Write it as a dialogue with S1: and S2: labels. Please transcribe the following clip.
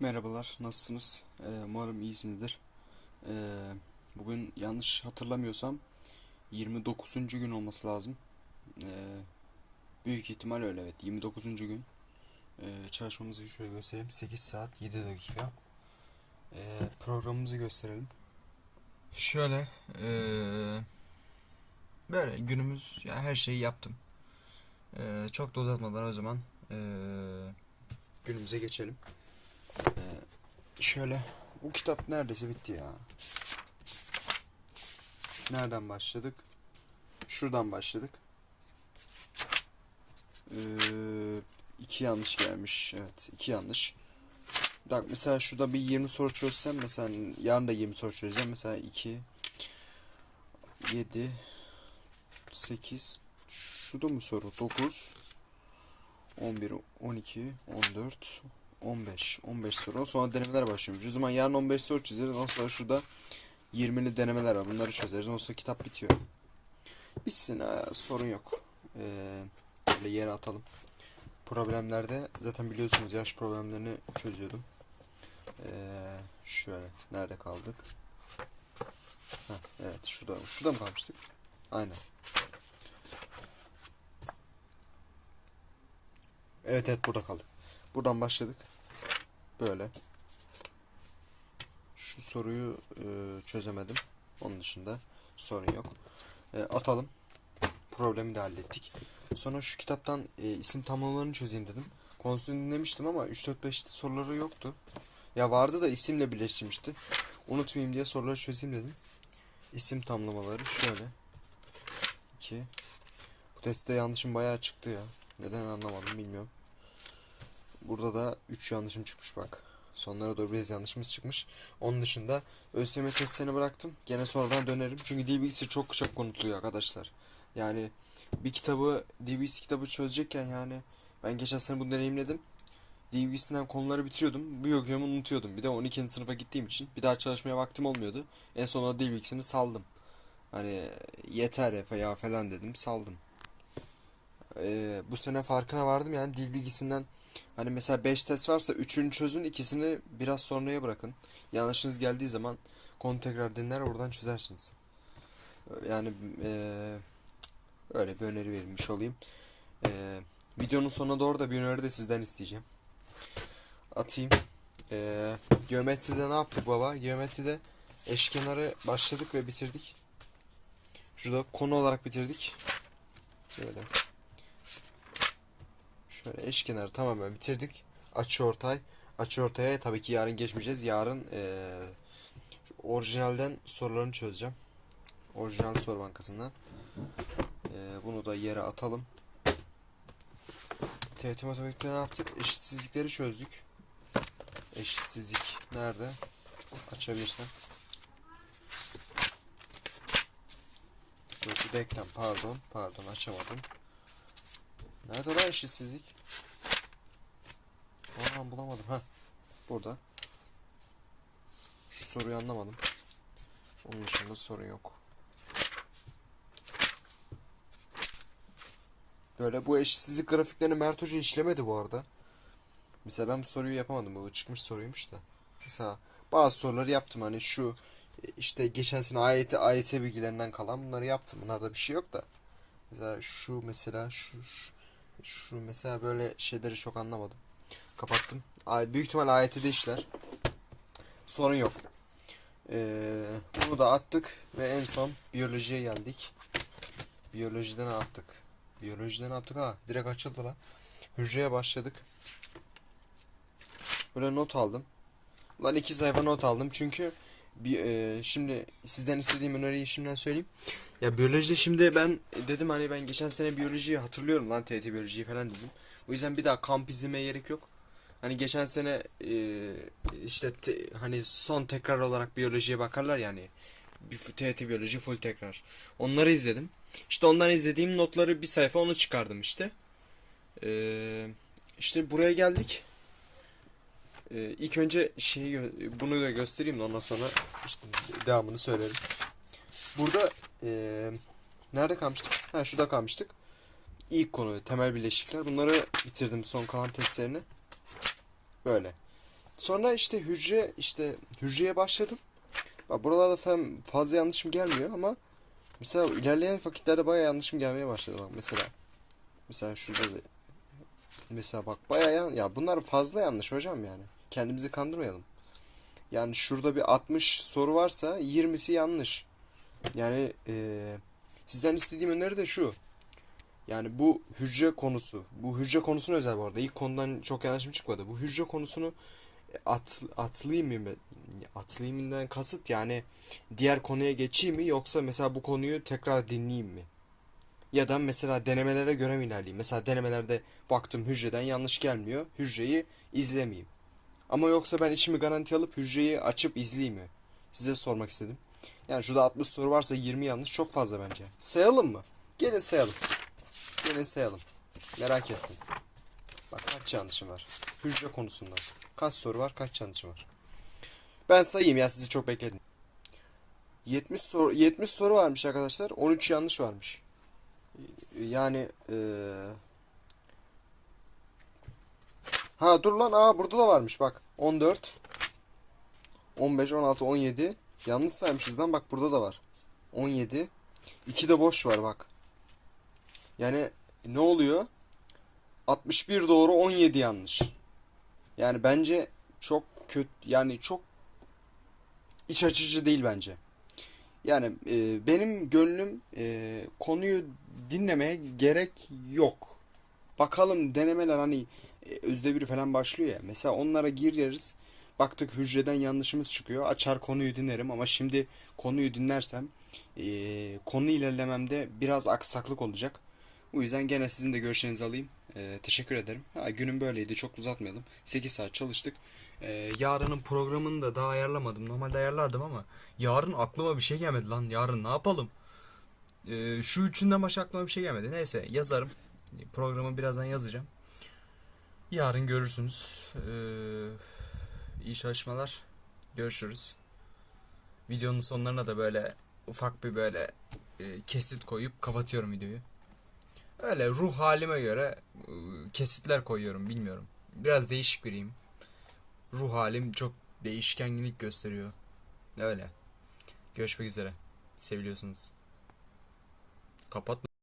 S1: Merhabalar, nasılsınız? Ee, umarım iyisinizdir. Ee, bugün yanlış hatırlamıyorsam 29. gün olması lazım. Ee, büyük ihtimal öyle evet. 29. gün. Ee, çalışmamızı şöyle göstereyim. 8 saat 7 dakika. Ee, programımızı gösterelim. Şöyle ee, böyle günümüz yani her şeyi yaptım. Ee, çok da uzatmadan o zaman ee, günümüze geçelim. Ee, şöyle bu kitap neredeyse bitti ya. Nereden başladık? Şuradan başladık. Ee, iki yanlış gelmiş. Evet, iki yanlış. Bak mesela şurada bir 20 soru çözsem mesela yarın da 20 soru çözeceğim. Mesela 2 7 8 şurada mı soru? 9 11 12 14 15. 15 soru. Sonra denemeler başlıyormuş. O zaman yarın 15 soru çözeriz. Ondan sonra şurada 20'li denemeler var. Bunları çözeriz. Ondan sonra kitap bitiyor. Bitsin. Ha, sorun yok. Ee, böyle yere atalım. Problemlerde zaten biliyorsunuz yaş problemlerini çözüyordum. Ee, şöyle. Nerede kaldık? Heh, evet. Şurada, şurada mı kalmıştık? Aynen. Evet evet burada kaldık. Buradan başladık. Böyle. Şu soruyu e, çözemedim. Onun dışında sorun yok. E, atalım. Problemi de hallettik. Sonra şu kitaptan e, isim tamlamalarını çözeyim dedim. Konusunu dinlemiştim ama 3-4-5'te soruları yoktu. Ya vardı da isimle birleştirmişti. Unutmayayım diye soruları çözeyim dedim. İsim tamlamaları şöyle. 2 Bu testte yanlışım bayağı çıktı ya. Neden anlamadım bilmiyorum. Burada da 3 yanlışım çıkmış bak. Sonlara doğru biraz yanlışımız çıkmış. Onun dışında ÖSYM testlerini bıraktım. Gene sonradan dönerim. Çünkü dil bilgisi çok çabuk unutuluyor arkadaşlar. Yani bir kitabı, dil kitabı çözecekken yani ben geçen sene bunu deneyimledim. Dil bilgisinden konuları bitiriyordum. Bir okuyorum unutuyordum. Bir de 12. sınıfa gittiğim için bir daha çalışmaya vaktim olmuyordu. En sonunda dil saldım. Hani yeter ya falan dedim saldım. Ee, bu sene farkına vardım yani dil bilgisinden Hani mesela 5 test varsa 3'ünü çözün ikisini biraz sonraya bırakın. Yanlışınız geldiği zaman konu tekrar dinler oradan çözersiniz. Yani eee, öyle bir öneri verilmiş olayım. Eee, videonun sonuna doğru da bir öneri de sizden isteyeceğim. Atayım. Eee geometride ne yaptık baba? Geometride eşkenarı başladık ve bitirdik. Şurada konu olarak bitirdik. Şöyle. Şöyle eşkenarı tamamen bitirdik. Açı ortay. Açı ortaya tabii ki yarın geçmeyeceğiz. Yarın eee, orijinalden sorularını çözeceğim. Orijinal soru bankasından. Eee, bunu da yere atalım. TRT matematikte ne yaptık? Eşitsizlikleri çözdük. Eşitsizlik nerede? Açabilirsem. Yok bu denklem pardon. Pardon açamadım. Nerede lan eşitsizlik? Oradan bulamadım. Ha. Burada. Şu soruyu anlamadım. Onun dışında sorun yok. Böyle bu eşitsizlik grafiklerini Mert Hoca işlemedi bu arada. Mesela ben bu soruyu yapamadım. Bu çıkmış soruymuş da. Mesela bazı soruları yaptım hani şu işte geçen sene AYT, AYT bilgilerinden kalan bunları yaptım. Bunlarda bir şey yok da. Mesela şu mesela şu, şu şu mesela böyle şeyleri çok anlamadım. Kapattım. Büyük ihtimal AYT'de işler. Sorun yok. Ee, bunu da attık ve en son biyolojiye geldik. Biyolojiden ne yaptık? Biyolojiden ne yaptık? Ha, direkt açıldı lan. Hücreye başladık. Böyle not aldım. Lan iki sayfa not aldım çünkü bir e, şimdi sizden istediğim öneriyi şimdiden söyleyeyim. Ya biyolojide şimdi ben dedim hani ben geçen sene biyolojiyi hatırlıyorum lan TYT biyolojiyi falan dedim. O yüzden bir daha kamp izlemeye gerek yok. Hani geçen sene e, işte te- hani son tekrar olarak biyolojiye bakarlar yani. Bir TYT biyoloji full tekrar. Onları izledim. İşte ondan izlediğim notları bir sayfa onu çıkardım işte. Ee, işte buraya geldik. Ee, ilk önce şeyi bunu da göstereyim de ondan sonra işte devamını söylerim. Burada eee, nerede kalmıştık? Ha şurada kalmıştık. İlk konu temel bileşikler. Bunları bitirdim son kalan testlerini. Böyle. Sonra işte hücre işte hücreye başladım. Bak buralarda falan fazla yanlışım gelmiyor ama mesela ilerleyen vakitlerde bayağı yanlışım gelmeye başladı bak mesela. Mesela şurada da mesela bak bayağı yan, ya bunlar fazla yanlış hocam yani. Kendimizi kandırmayalım. Yani şurada bir 60 soru varsa 20'si yanlış. Yani eee, sizden istediğim öneri de şu. Yani bu hücre konusu, bu hücre konusuna özel bu arada. İlk konudan çok yanlışım çıkmadı. Bu hücre konusunu at, atlayayım mı? Atlayayımından kasıt yani diğer konuya geçeyim mi yoksa mesela bu konuyu tekrar dinleyeyim mi? Ya da mesela denemelere göre mi ilerleyeyim? Mesela denemelerde baktım hücreden yanlış gelmiyor. Hücreyi izlemeyeyim. Ama yoksa ben içimi garanti alıp hücreyi açıp izleyeyim mi? Size sormak istedim. Yani şurada 60 soru varsa 20 yanlış çok fazla bence. Sayalım mı? Gelin sayalım. Gelin sayalım. Merak ettim. Bak kaç yanlışım var. Hücre konusundan. Kaç soru var, kaç yanlışım var. Ben sayayım ya sizi çok bekledim. 70 soru 70 soru varmış arkadaşlar. 13 yanlış varmış. Yani eee Ha dur lan aa burada da varmış bak. 14 15 16 17 yanlış saymışız lan bak burada da var. 17 2 de boş var bak. Yani ne oluyor? 61 doğru 17 yanlış. Yani bence çok kötü yani çok iç açıcı değil bence. Yani e, benim gönlüm e, konuyu dinlemeye gerek yok. Bakalım denemeler hani e, özde biri falan başlıyor ya. Mesela onlara gireriz. Baktık hücreden yanlışımız çıkıyor. Açar konuyu dinlerim ama şimdi konuyu dinlersem e, konu ilerlememde biraz aksaklık olacak. Bu yüzden gene sizin de görüşlerinizi alayım. E, teşekkür ederim. Ha, günüm böyleydi. Çok uzatmayalım. 8 saat çalıştık. E, yarının programını da daha ayarlamadım. Normalde ayarlardım ama yarın aklıma bir şey gelmedi lan. Yarın ne yapalım? E, şu üçünden başka aklıma bir şey gelmedi. Neyse yazarım. Programı birazdan yazacağım. Yarın görürsünüz. Ee, iyi çalışmalar. Görüşürüz. Videonun sonlarına da böyle ufak bir böyle e, kesit koyup kapatıyorum videoyu. Öyle ruh halime göre e, kesitler koyuyorum bilmiyorum. Biraz değişik biriyim. Ruh halim çok değişkenlik gösteriyor. Öyle. Görüşmek üzere. Seviliyorsunuz. Kapat.